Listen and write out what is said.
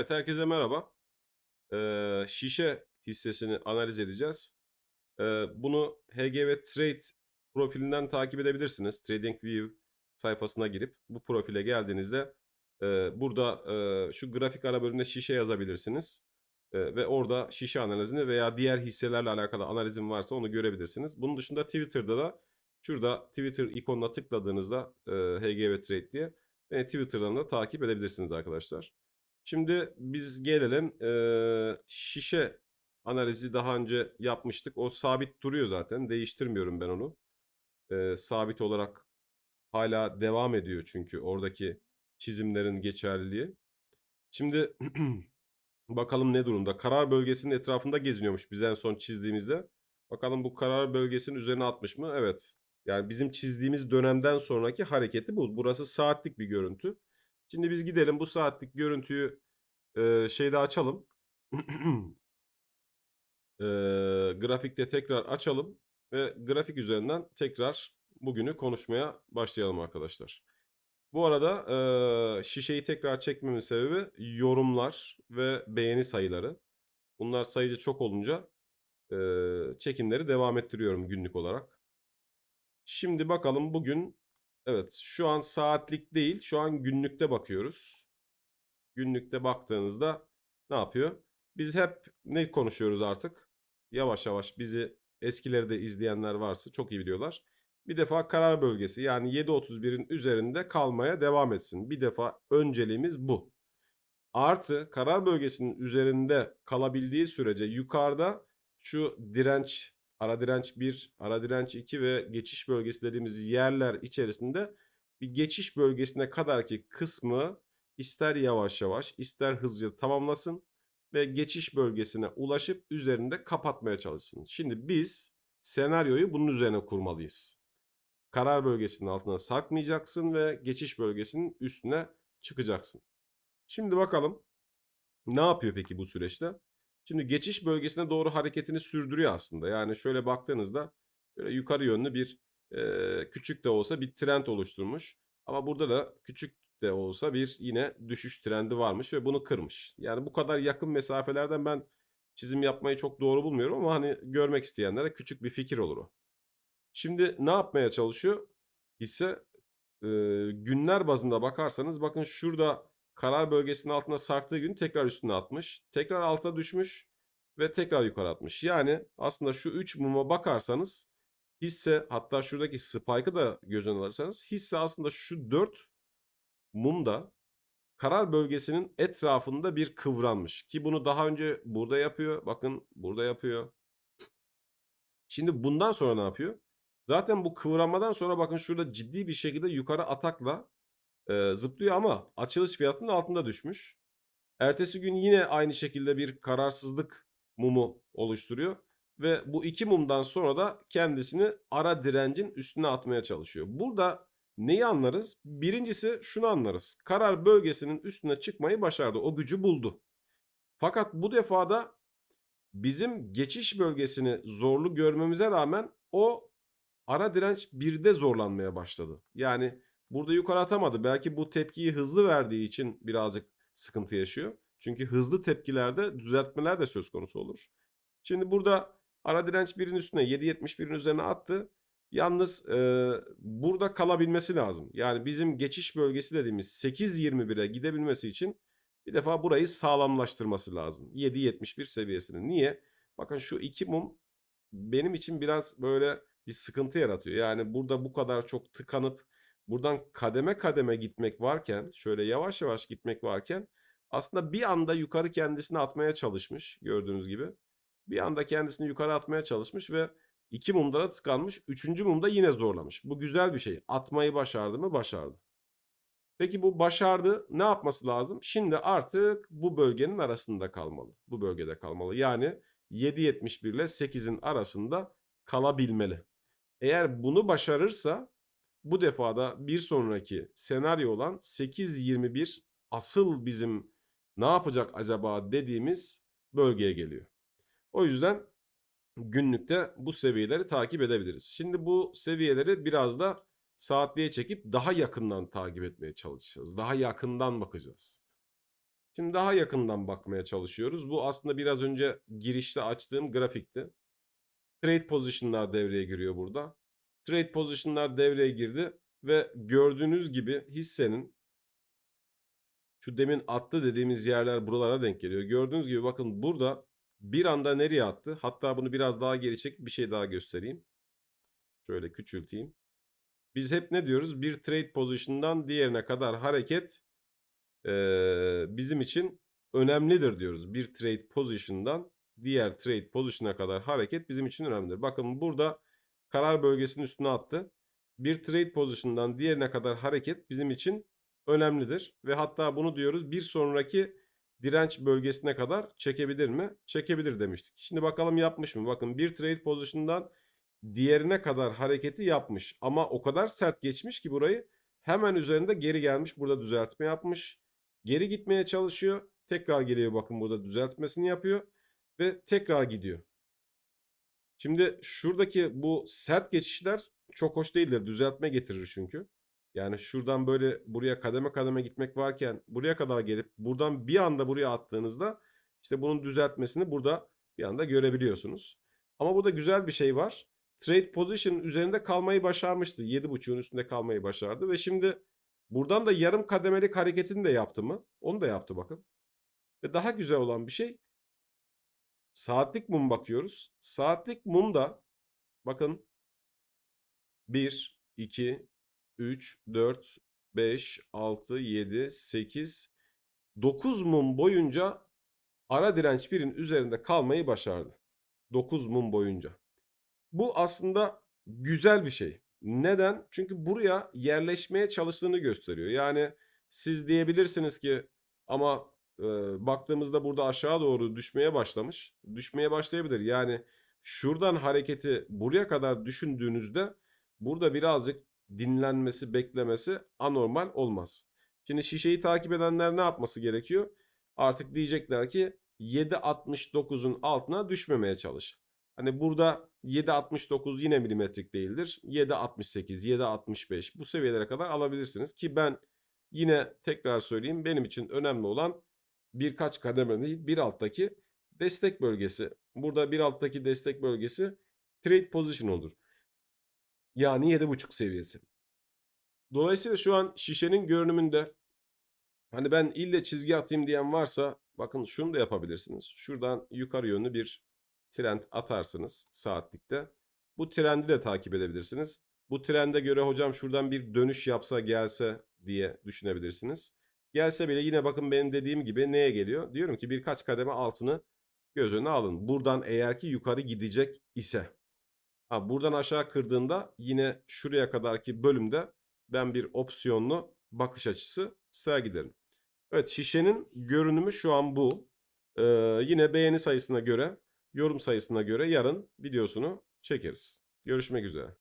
Evet, herkese merhaba. Eee, şişe hissesini analiz edeceğiz. Eee, bunu HGV Trade profilinden takip edebilirsiniz. TradingView sayfasına girip bu profile geldiğinizde eee, burada eee, şu grafik ara bölümünde şişe yazabilirsiniz. Eee, ve orada şişe analizini veya diğer hisselerle alakalı analizin varsa onu görebilirsiniz. Bunun dışında Twitter'da da şurada Twitter ikonuna tıkladığınızda eee, HGV Trade diye beni Twitter'dan da takip edebilirsiniz arkadaşlar. Şimdi biz gelelim eee, şişe analizi daha önce yapmıştık. O sabit duruyor zaten. Değiştirmiyorum ben onu. Eee, sabit olarak hala devam ediyor çünkü oradaki çizimlerin geçerliliği. Şimdi bakalım ne durumda. Karar bölgesinin etrafında geziniyormuş biz en son çizdiğimizde. Bakalım bu karar bölgesinin üzerine atmış mı? Evet. Yani bizim çizdiğimiz dönemden sonraki hareketi bu. Burası saatlik bir görüntü. Şimdi biz gidelim bu saatlik görüntüyü eee, şeyde açalım. Eee, grafikte tekrar açalım ve grafik üzerinden tekrar bugünü konuşmaya başlayalım arkadaşlar. Bu arada eee, şişeyi tekrar çekmemin sebebi yorumlar ve beğeni sayıları. Bunlar sayıca çok olunca eee, çekimleri devam ettiriyorum günlük olarak. Şimdi bakalım bugün evet şu an saatlik değil şu an günlükte bakıyoruz. Günlükte baktığınızda ne yapıyor? Biz hep ne konuşuyoruz artık? Yavaş yavaş bizi eskileri de izleyenler varsa çok iyi biliyorlar. Bir defa karar bölgesi yani 7.31'in üzerinde kalmaya devam etsin. Bir defa önceliğimiz bu. Artı karar bölgesinin üzerinde kalabildiği sürece yukarıda şu direnç, ara direnç 1, ara direnç 2 ve geçiş bölgesi dediğimiz yerler içerisinde bir geçiş bölgesine kadar ki kısmı ister yavaş yavaş ister hızlıca tamamlasın ve geçiş bölgesine ulaşıp üzerinde kapatmaya çalışsın. Şimdi biz senaryoyu bunun üzerine kurmalıyız. Karar bölgesinin altına sarkmayacaksın ve geçiş bölgesinin üstüne çıkacaksın. Şimdi bakalım ne yapıyor peki bu süreçte? Şimdi geçiş bölgesine doğru hareketini sürdürüyor aslında. Yani şöyle baktığınızda böyle yukarı yönlü bir e, küçük de olsa bir trend oluşturmuş. Ama burada da küçük de olsa bir yine düşüş trendi varmış ve bunu kırmış. Yani bu kadar yakın mesafelerden ben çizim yapmayı çok doğru bulmuyorum ama hani görmek isteyenlere küçük bir fikir olur o. Şimdi ne yapmaya çalışıyor? Hisse e, günler bazında bakarsanız bakın şurada karar bölgesinin altına sarktığı gün tekrar üstüne atmış. Tekrar alta düşmüş ve tekrar yukarı atmış. Yani aslında şu 3 muma bakarsanız hisse hatta şuradaki spike'ı da göz önüne alırsanız hisse aslında şu 4 mumda karar bölgesinin etrafında bir kıvranmış. Ki bunu daha önce burada yapıyor. Bakın burada yapıyor. Şimdi bundan sonra ne yapıyor? Zaten bu kıvranmadan sonra bakın şurada ciddi bir şekilde yukarı atakla e, zıplıyor ama açılış fiyatının altında düşmüş. Ertesi gün yine aynı şekilde bir kararsızlık mumu oluşturuyor. Ve bu iki mumdan sonra da kendisini ara direncin üstüne atmaya çalışıyor. Burada neyi anlarız? Birincisi şunu anlarız. Karar bölgesinin üstüne çıkmayı başardı. O gücü buldu. Fakat bu defada bizim geçiş bölgesini zorlu görmemize rağmen o ara direnç 1'de zorlanmaya başladı. Yani burada yukarı atamadı. Belki bu tepkiyi hızlı verdiği için birazcık sıkıntı yaşıyor. Çünkü hızlı tepkilerde düzeltmeler de söz konusu olur. Şimdi burada ara direnç 1'in üstüne 7.71'in üzerine attı. Yalnız e, burada kalabilmesi lazım. Yani bizim geçiş bölgesi dediğimiz 8.21'e gidebilmesi için bir defa burayı sağlamlaştırması lazım. 7.71 seviyesini. Niye? Bakın şu iki mum benim için biraz böyle bir sıkıntı yaratıyor. Yani burada bu kadar çok tıkanıp buradan kademe kademe gitmek varken, şöyle yavaş yavaş gitmek varken aslında bir anda yukarı kendisini atmaya çalışmış gördüğünüz gibi. Bir anda kendisini yukarı atmaya çalışmış ve iki mumda da tıkanmış. Üçüncü mumda yine zorlamış. Bu güzel bir şey. Atmayı başardı mı? Başardı. Peki bu başardı. Ne yapması lazım? Şimdi artık bu bölgenin arasında kalmalı. Bu bölgede kalmalı. Yani 7.71 ile 8'in arasında kalabilmeli. Eğer bunu başarırsa bu defada bir sonraki senaryo olan 8.21 asıl bizim ne yapacak acaba dediğimiz bölgeye geliyor. O yüzden günlükte bu seviyeleri takip edebiliriz. Şimdi bu seviyeleri biraz da saatliğe çekip daha yakından takip etmeye çalışacağız. Daha yakından bakacağız. Şimdi daha yakından bakmaya çalışıyoruz. Bu aslında biraz önce girişte açtığım grafikti. Trade position'lar devreye giriyor burada. Trade position'lar devreye girdi ve gördüğünüz gibi hissenin şu demin attı dediğimiz yerler buralara denk geliyor. Gördüğünüz gibi bakın burada bir anda nereye attı? Hatta bunu biraz daha geri çek bir şey daha göstereyim. Şöyle küçülteyim. Biz hep ne diyoruz? Bir trade position'dan diğerine kadar hareket eee, bizim için önemlidir diyoruz. Bir trade position'dan diğer trade position'a kadar hareket bizim için önemlidir. Bakın burada karar bölgesinin üstüne attı. Bir trade position'dan diğerine kadar hareket bizim için önemlidir. Ve hatta bunu diyoruz bir sonraki direnç bölgesine kadar çekebilir mi? Çekebilir demiştik. Şimdi bakalım yapmış mı? Bakın bir trade position'dan diğerine kadar hareketi yapmış. Ama o kadar sert geçmiş ki burayı hemen üzerinde geri gelmiş. Burada düzeltme yapmış. Geri gitmeye çalışıyor. Tekrar geliyor bakın burada düzeltmesini yapıyor. Ve tekrar gidiyor. Şimdi şuradaki bu sert geçişler çok hoş değildir. Düzeltme getirir çünkü. Yani şuradan böyle buraya kademe kademe gitmek varken buraya kadar gelip buradan bir anda buraya attığınızda işte bunun düzeltmesini burada bir anda görebiliyorsunuz. Ama burada güzel bir şey var. Trade position üzerinde kalmayı başarmıştı. 7.5'un üstünde kalmayı başardı ve şimdi buradan da yarım kademelik hareketini de yaptı mı? Onu da yaptı bakın. Ve daha güzel olan bir şey saatlik mum bakıyoruz. Saatlik mum da bakın 1, 2, 3, 4, 5, 6, 7, 8, 9 mum boyunca ara direnç birin üzerinde kalmayı başardı. 9 mum boyunca. Bu aslında güzel bir şey. Neden? Çünkü buraya yerleşmeye çalıştığını gösteriyor. Yani siz diyebilirsiniz ki ama baktığımızda burada aşağı doğru düşmeye başlamış. Düşmeye başlayabilir. Yani şuradan hareketi buraya kadar düşündüğünüzde burada birazcık dinlenmesi, beklemesi anormal olmaz. Şimdi şişeyi takip edenler ne yapması gerekiyor? Artık diyecekler ki 7.69'un altına düşmemeye çalış. Hani burada 7.69 yine milimetrik değildir. 7.68, 7.65 bu seviyelere kadar alabilirsiniz ki ben yine tekrar söyleyeyim benim için önemli olan birkaç kademe değil bir alttaki destek bölgesi. Burada bir alttaki destek bölgesi trade position olur. Yani 7.5 seviyesi. Dolayısıyla şu an şişenin görünümünde hani ben ille çizgi atayım diyen varsa bakın şunu da yapabilirsiniz. Şuradan yukarı yönlü bir trend atarsınız saatlikte. Bu trendi de takip edebilirsiniz. Bu trende göre hocam şuradan bir dönüş yapsa gelse diye düşünebilirsiniz. Gelse bile yine bakın benim dediğim gibi neye geliyor? Diyorum ki birkaç kademe altını göz önüne alın. Buradan eğer ki yukarı gidecek ise. Ha, buradan aşağı kırdığında yine şuraya kadarki bölümde ben bir opsiyonlu bakış açısı sergilerim. Evet şişenin görünümü şu an bu. Ee, yine beğeni sayısına göre, yorum sayısına göre yarın videosunu çekeriz. Görüşmek üzere.